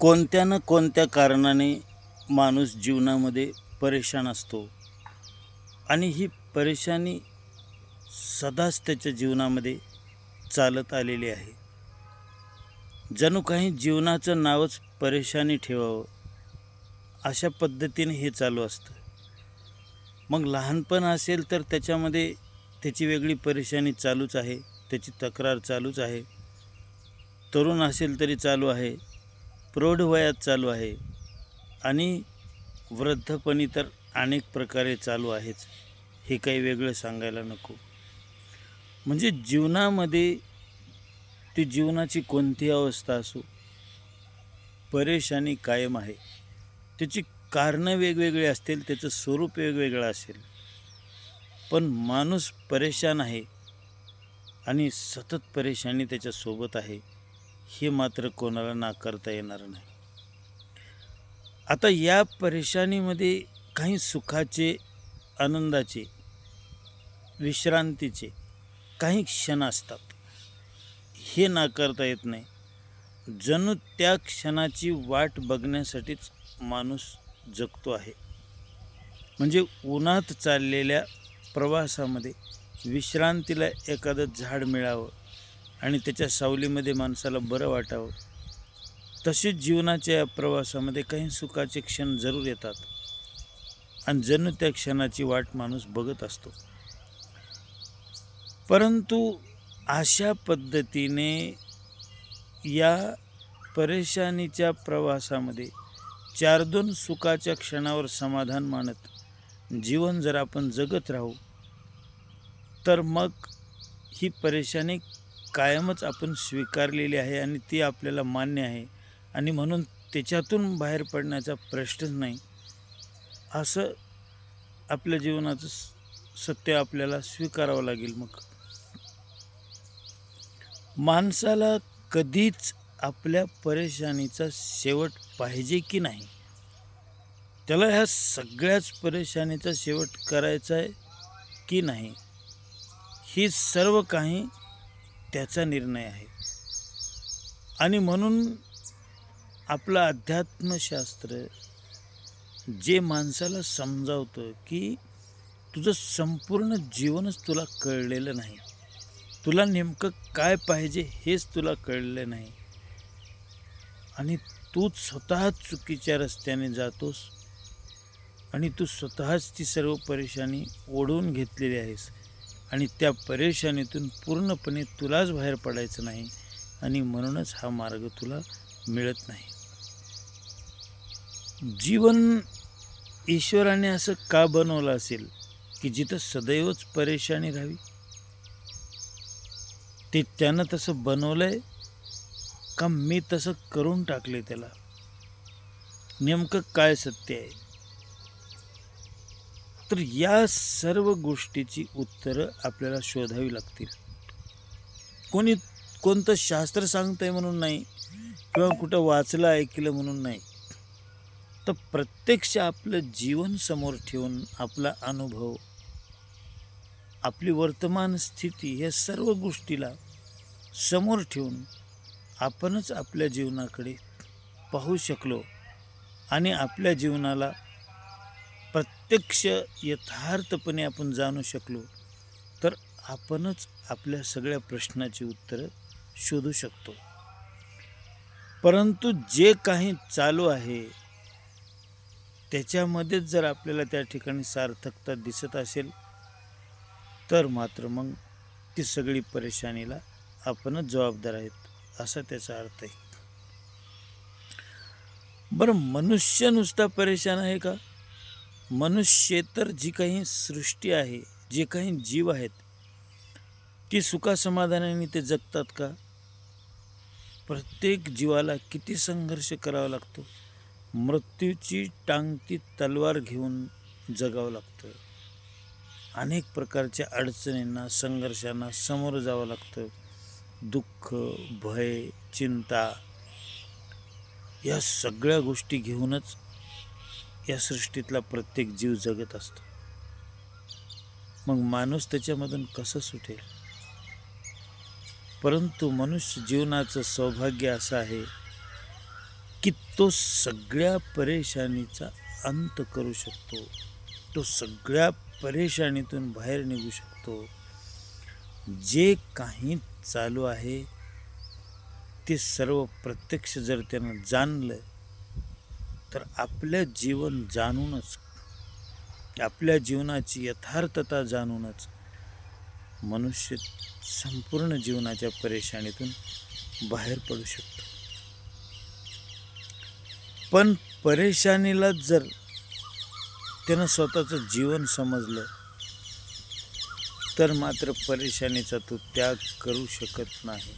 कोणत्या ना कोणत्या कारणाने माणूस जीवनामध्ये परेशान असतो? आणि ही परेशानी सदाच त्याच्या जीवनामध्ये चालत आलेली आहे. जणू काही जीवनाचं नावच परेशानी ठेवावं अशा पद्धतीने हे चालू असतं. मग लहानपण असेल तर त्याच्यामध्ये त्याची वेगळी परेशानी चालूच आहे त्याची तक्रार चालूच आहे. तरुण असेल तरी चालू आहे. प्रौढ वयात चालू आहे आणि वृद्धपणी तर अनेक प्रकारे चालू आहेच. हे काही वेगळं सांगायला नको. म्हणजे जीवनामध्ये ती जीवनाची कोणती अवस्था असो परेशानी कायम आहे. त्याची कारणं वेगवेगळी असतील त्याचं स्वरूप वेगवेगळं असेल. पण माणूस परेशान आहे आणि सतत परेशानी त्याच्यासोबत आहे. हे मात्र कोणाला नाकारता येणार नाही. आता या परेशानीमध्ये काही सुखाचे आनंदाचे विश्रांतीचे काही क्षण असतात. हे नाकारता येत नाही. जणू त्या क्षणाची वाट बघण्यासाठीच माणूस जगतो आहे. म्हणजे उन्हात चाललेल्या प्रवासामध्ये विश्रांतीला एखादं झाड मिळावं आणि त्याच्या सावलीमध्ये माणसाला बरं वाटावं. तसेच जीवनाच्या या प्रवासामध्ये काही सुखाचे क्षण जरूर येतात. आणि जणू त्या क्षणाची वाट माणूस बघत असतो. परंतु अशा पद्धतीने या परेशानीच्या प्रवासामध्ये चार दोन सुखाच्या क्षणावर समाधान मानत जीवन जर आपण जगत राहू तर मग ही परेशानी कायमच आपण स्वीकारलेली आहे आणि ती आपल्याला मान्य आहे. आणि म्हणून त्याच्यातून बाहेर पडण्याचा प्रश्नच नाही. असं आपल्या जीवनाचं सत्य आपल्याला स्वीकारावं लागेल मग. माणसाला कधीच आपल्या परेशानीचा शेवट पाहिजे की नाही? त्याला ह्या सगळ्याच परेशानीचा शेवट करायचा आहे की नाही? ही सर्व काही त्याचा निर्णय आहे. आणि म्हणून आपलं अध्यात्मशास्त्र जे माणसाला समजावतं की तुझं संपूर्ण जीवनच तुला कळलेलं नाही. तुला नेमकं काय पाहिजे हेच तुला कळलं नाही. आणि तूच स्वतःच चुकीच्या रस्त्याने जातोस आणि तू स्वतःच ती सर्व परेशानी ओढवून घेतलेली आहेस. आणि त्या परेशानीतून पूर्णपणे तुलाच बाहेर पडायचं नाही आणि म्हणूनच हा मार्ग तुला मिळत नाही. जीवन ईश्वराने असं का बनवलं असेल की जिथं सदैवच परेशानी राहावी? ते त्यानं तसं बनवलंय का मी तसं करून टाकले त्याला? नेमकं काय सत्य आहे? तर या सर्व गोष्टीची उत्तरं आपल्याला शोधावी लागतील. कोणी कोणतं शास्त्र सांगतंय म्हणून नाही किंवा कुठं वाचलं ऐकलं म्हणून नाही तर प्रत्यक्ष आपलं जीवन समोर ठेवून आपला अनुभव आपली वर्तमान स्थिती ह्या सर्व गोष्टीला समोर ठेवून आपणच आपल्या जीवनाकडे पाहू शकलो आणि आपल्या जीवनाला प्रत्यक्ष यथार्थपणे आपण जाणू शकलो तर आपणच आपल्या सगळ्या प्रश्नाची उत्तरं शोधू शकतो. परंतु जे काही चालू आहे त्याच्यामध्येच जर आपल्याला त्या ठिकाणी सार्थकता दिसत असेल तर मात्र मग ती सगळी परेशानीला आपणच जबाबदार आहेत असा त्याचा अर्थ आहे. बरं मनुष्य नुसता परेशान आहे का? मनुष्येतर जी काही सृष्टी आहे जे काही जीव आहेत ती सुखासमाधानाने ते जगतात का? प्रत्येक जीवाला किती संघर्ष करावा लागतो? मृत्यूची टांगती तलवार घेऊन जगावं लागतं. अनेक प्रकारच्या अडचणींना संघर्षांना सामोरं जावं लागतं. दुःख भय चिंता या सगळ्या गोष्टी घेऊनच या सृष्टीतला प्रत्येक जीव जगत असतो. मग माणूस त्याच्यामधून कसं सुटेल? परंतु मनुष्य जीवनाचं सौभाग्य असं आहे की तो सगळ्या परेशानीचा अंत करू शकतो. तो सगळ्या परेशानीतून बाहेर निघू शकतो. जे काही चालू आहे ते सर्व प्रत्यक्ष जर त्यानं जाणलं तर आपलं जीवन जाणूनच आपल्या जीवनाची यथार्थता जाणूनच मनुष्य संपूर्ण जीवनाच्या परेशानीतून बाहेर पडू शकतो. पण परेशानीला जर त्यानं स्वतःचं जीवन समजलं तर मात्र परेशानीचा तो त्याग करू शकत नाही.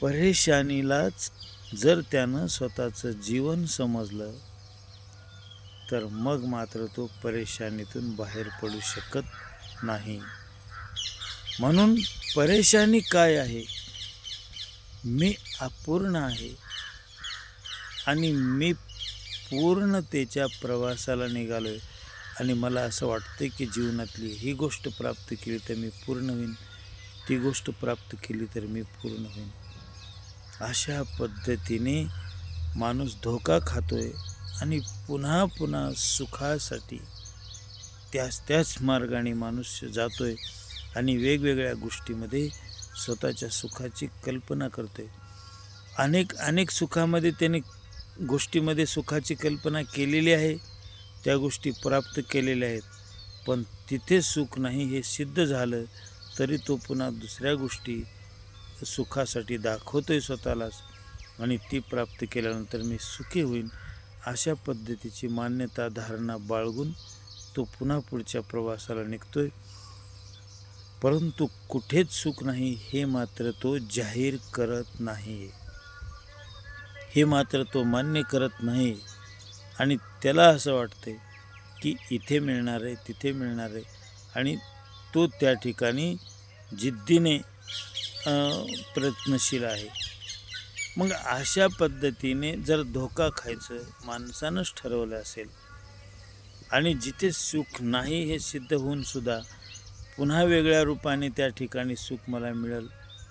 परेशानीलाच जर त्यानं स्वतःचं जीवन समजलं तर मग मात्र तो परेशानीतून बाहेर पडू शकत नाही. म्हणून परेशानी काय आहे? मी अपूर्ण आहे आणि मी पूर्णतेच्या प्रवासाला निघालो आहे आणि मला असं वाटतं की जीवनातली ही गोष्ट प्राप्त केली तर मी पूर्ण होईन. ती गोष्ट प्राप्त केली तर मी पूर्ण होईन. अशा पद्धतीने माणूस धोका खातो आहे आणि पुन्हा पुन्हा सुखासाठी त्याच त्याच मार्गाने माणूस जातो आहे आणि वेगवेगळ्या गोष्टीमध्ये स्वतःच्या सुखाची कल्पना करतो आहे अनेक अनेक सुखामध्ये त्याने गोष्टीमध्ये सुखाची कल्पना केलेली आहे त्या गोष्टी प्राप्त केलेल्या आहेत. पण तिथे सुख नाही हे सिद्ध झालं तरी तो पुन्हा दुसऱ्या गोष्टी सुखासाठी दाखवतोय स्वतःलाच आणि ती प्राप्त केल्यानंतर मी सुखी होईन अशा पद्धतीची मान्यता धारणा बाळगून तो पुन्हा पुढच्या प्रवासाला निघतोय. परंतु कुठेच सुख नाही हे मात्र तो जाहीर करत नाही. हे मात्र तो मान्य करत नाही. आणि त्याला असं वाटते की इथे मिळणार आहे तिथे मिळणार आहे. आणि तो त्या ठिकाणी जिद्दीने प्रयत्नशील आहे. मग अशा पद्धतीने जर धोका खायचं माणसानंच ठरवलं असेल आणि जिथे सुख नाही हे सिद्ध होऊन सुद्धा पुन्हा वेगळ्या रूपाने त्या ठिकाणी सुख मला मिळेल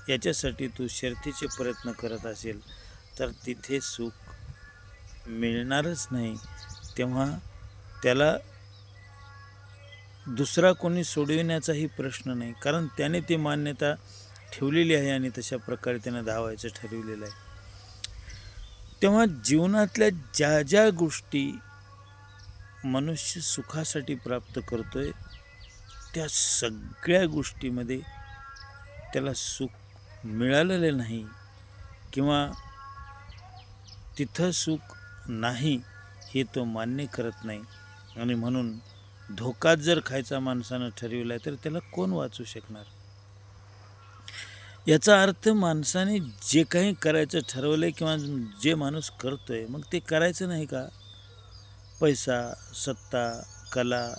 याच्यासाठी तू शर्तीचे प्रयत्न करत असेल तर तिथे सुख मिळणारच नाही. तेव्हा त्याला दुसरा कोणी सोडविण्याचाही प्रश्न नाही. कारण त्याने ती मान्यता ठेवलेली आहे आणि तशा प्रकारे त्यांना धावायचं ठरवलेलं आहे. तेव्हा जीवनातल्या ज्या ज्या गोष्टी मनुष्य सुखासाठी प्राप्त करतो आहे त्या सगळ्या गोष्टीमध्ये त्याला सुख मिळालेलं नाही किंवा तिथं सुख नाही हे तो मान्य करत नाही. आणि म्हणून धोकाच जर खायचा माणसानं ठरविला आहे तर त्याला कोण वाचू शकणार? याचा अर्थ माणसाने जे काही करायचं ठरवलं किंवा जे माणूस करतो आहे मग ते करायचं नाही का? पैसा सत्ता कला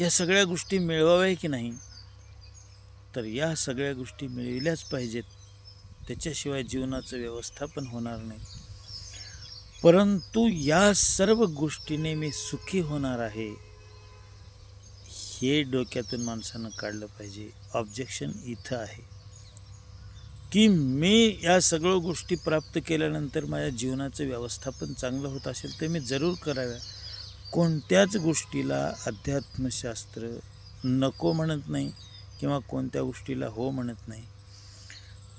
या सगळ्या गोष्टी मिळवाव्या की नाही? तर या सगळ्या गोष्टी मिळविल्याच पाहिजेत. त्याच्याशिवाय जीवनाचं व्यवस्थापन होणार नाही. परंतु या सर्व गोष्टीने मी सुखी होणार आहे हे डोक्यातून माणसानं काढलं पाहिजे. ऑब्जेक्शन इथं आहे. की मी या सगळ्या गोष्टी प्राप्त केल्यानंतर माझ्या जीवनाचं व्यवस्थापन चांगलं होत असेल तर मी जरूर कराव्या. कोणत्याच गोष्टीला अध्यात्मशास्त्र नको म्हणत नाही किंवा कोणत्या गोष्टीला हो म्हणत नाही.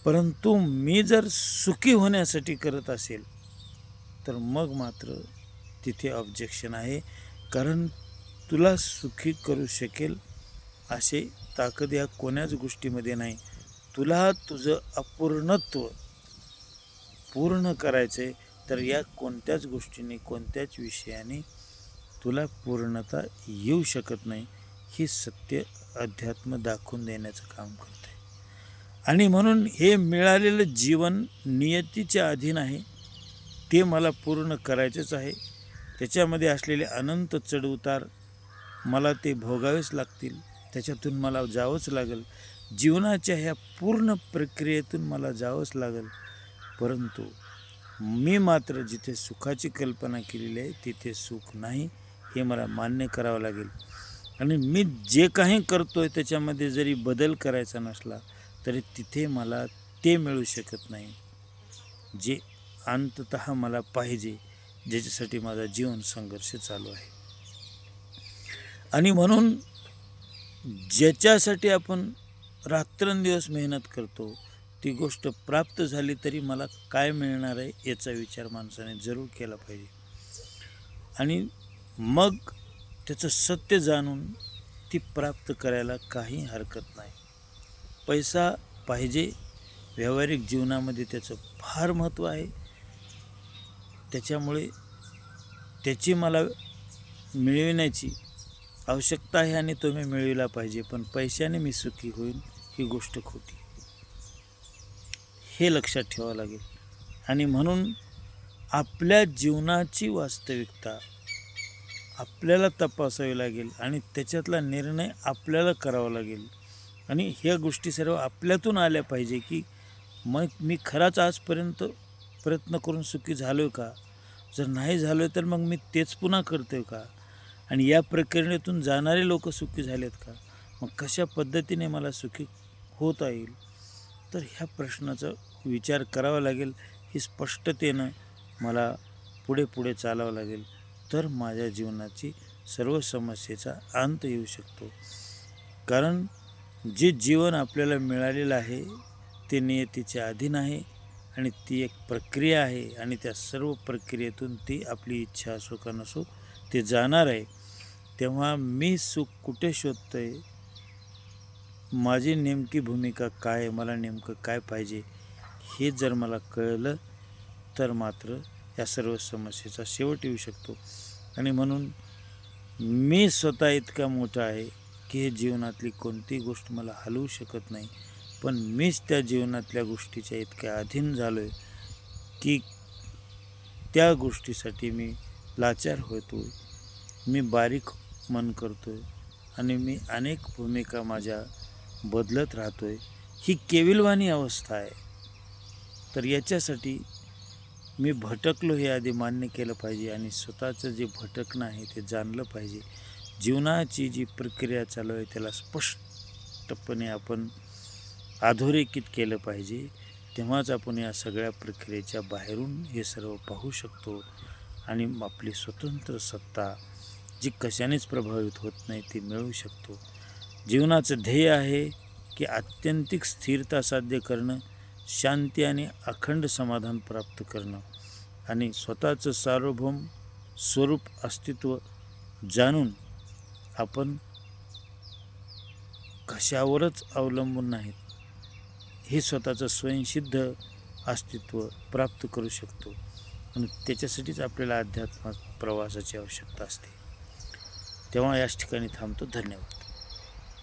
परंतु मी जर सुखी होण्यासाठी करत असेल तर मग मात्र तिथे ऑब्जेक्शन आहे. कारण तुला सुखी करू शकेल असे ताकद या कोण्याच गोष्टीमध्ये नाही. तुला तुझं अपूर्णत्व पूर्ण करायचं आहे तर या कोणत्याच गोष्टीने कोणत्याच विषयाने तुला पूर्णता येऊ शकत नाही. ही सत्य अध्यात्म दाखवून देण्याचं काम करते आणि म्हणून हे मिळालेलं जीवन नियतीच्या अधीन आहे. ते मला पूर्ण करायचंच आहे. त्याच्यामध्ये असलेले अनंत चढउतार मला ते भोगावेच लागतील. त्याच्यातून मला जावंच लागेल. जीवनाच्या ह्या पूर्ण प्रक्रियेतून मला जावंच लागेल. परंतु मी मात्र जिथे सुखाची कल्पना केलेली आहे तिथे सुख नाही हे मला मान्य करावं लागेल. आणि मी जे काही करतो आहे त्याच्यामध्ये जरी बदल करायचा नसला तरी तिथे मला ते मिळू शकत नाही. जे अंतत मला पाहिजे ज्याच्यासाठी माझा जीवन संघर्ष चालू आहे. आणि म्हणून ज्याच्यासाठी आपण रात्रंदिवस मेहनत करतो ती गोष्ट प्राप्त झाली तरी मला काय मिळणार आहे याचा विचार माणसाने जरूर केला पाहिजे. आणि मग त्याचं सत्य जाणून ती प्राप्त करायला काही हरकत नाही. पैसा पाहिजे व्यावहारिक जीवनामध्ये त्याचं फार महत्त्व आहे. त्याच्यामुळे त्याची मला मिळविण्याची आवश्यकता आहे आणि तुम्ही मिळविला पाहिजे पण पैशाने मी सुखी होईल ही गोष्ट खोटी. हे लक्षात ठेवावं लागेल. आणि म्हणून आपल्या जीवनाची वास्तविकता आपल्याला तपासावी लागेल आणि त्याच्यातला निर्णय आपल्याला करावा लागेल. आणि ह्या गोष्टी सर्व आपल्यातून आल्या पाहिजे की मग मी खराच आजपर्यंत प्रयत्न करून सुखी झालो आहे का? जर नाही झालो आहे तर मग मी तेच पुन्हा करतो का? आणि या प्रकरणातून जाणारे लोक सुखी झालेत का? मग कशा पद्धतीने मला सुखी होता येईल? तर ह्या प्रश्नाचा विचार करावा लागेल ही स्पष्टतेनं मला पुढे पुढे चालावं लागेल. तर माझ्या जीवनाची सर्व समस्येचा अंत येऊ शकतो. कारण जे जीवन आपल्याला मिळालेलं आहे ते नियतीच्या अधीन आहे आणि ती एक प्रक्रिया आहे आणि त्या सर्व प्रक्रियेतून ती आपली इच्छा असो का नसो ते जाणार आहे तेव्हा मी सुख कुठे शोधतोय? माझी नेमकी भूमिका काय आहे? मला नेमकं काय पाहिजे? हे जर मला कळलं तर मात्र या सर्व समस्येचा शेवट येऊ शकतो. आणि म्हणून मी स्वतः इतका मोठा आहे की हे जीवनातली कोणतीही गोष्ट मला हलवू शकत नाही. पण मीच त्या जीवनातल्या गोष्टीच्या इतक्या अधीन झालो आहे की त्या गोष्टीसाठी मी लाचार होतो मी बारीक मन करतो आहे आणि मी अनेक भूमिका माझ्या बदलत राहतो आहे ही केविलवाणी अवस्था आहे. तर याच्यासाठी मी भटकलो हे आधी मान्य केलं पाहिजे आणि स्वतःचं जे भटकणं आहे ते जाणलं पाहिजे. जीवनाची जी प्रक्रिया चालू आहे त्याला स्पष्टपणे आपण अधोरेखित केलं पाहिजे. तेव्हाच आपण या सगळ्या प्रक्रियेच्या बाहेरून हे सर्व पाहू शकतो. आणि आपली स्वतंत्र सत्ता जी कशानेच प्रभावित होत नाही ती मिळवू शकतो. जीवनाचं ध्येय आहे की आत्यंतिक स्थिरता साध्य करणं शांती आणि अखंड समाधान प्राप्त करणं आणि स्वतःचं सार्वभौम स्वरूप अस्तित्व जाणून आपण कशावरच अवलंबून नाहीत. हे स्वतःचं स्वयंसिद्ध अस्तित्व प्राप्त करू शकतो. आणि त्याच्यासाठीच आपल्याला अध्यात्मात प्रवासाची आवश्यकता असते. तेव्हा याच ठिकाणी थांबतो. धन्यवाद.